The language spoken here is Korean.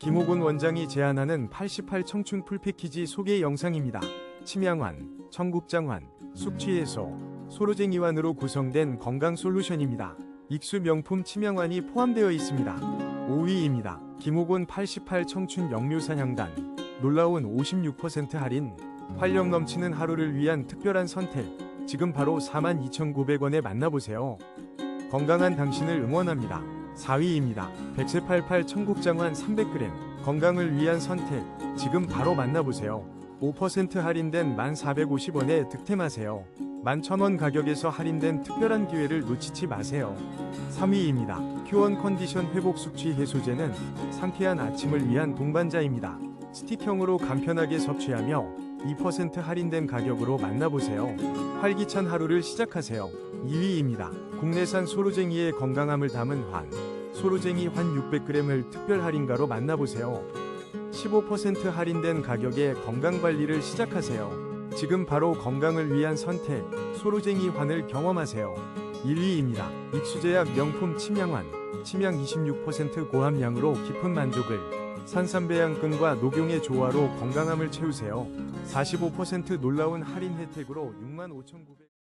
김호곤 원장이 제안하는 88 청춘 풀패키지 소개 영상입니다. 침양환, 청국장환, 숙취해소, 소로쟁이환으로 구성된 건강 솔루션입니다. 익수 명품 침양환이 포함되어 있습니다. 5위입니다. 김호곤 88 청춘 역류사냥단 놀라운 56% 할인 활력 넘치는 하루를 위한 특별한 선택 지금 바로 42,900원에 만나보세요. 건강한 당신을 응원합니다. 4위입니다. 백세 88 청국장환 300g 건강을 위한 선택 지금 바로 만나보세요. 5% 할인된 1,450원에 득템하세요. 11,000원 가격에서 할인된 특별한 기회를 놓치지 마세요. 3위입니다. 큐원 컨디션 회복 숙취 해소제는 상쾌한 아침을 위한 동반자입니다. 스틱형으로 간편하게 섭취하며 2% 할인된 가격으로 만나보세요. 활기찬 하루를 시작하세요. 2위입니다. 국내산 소로쟁이의 건강함을 담은 환. 소로쟁이 환 600g을 특별 할인가로 만나보세요. 15% 할인된 가격에 건강관리를 시작하세요. 지금 바로 건강을 위한 선택, 소로쟁이 환을 경험하세요. 1위입니다. 익수제약 명품 침양환. 침양 26% 고함량으로 깊은 만족을. 산삼배양근과 녹용의 조화로 건강함을 채우세요. 45% 놀라운 할인 혜택으로 65,900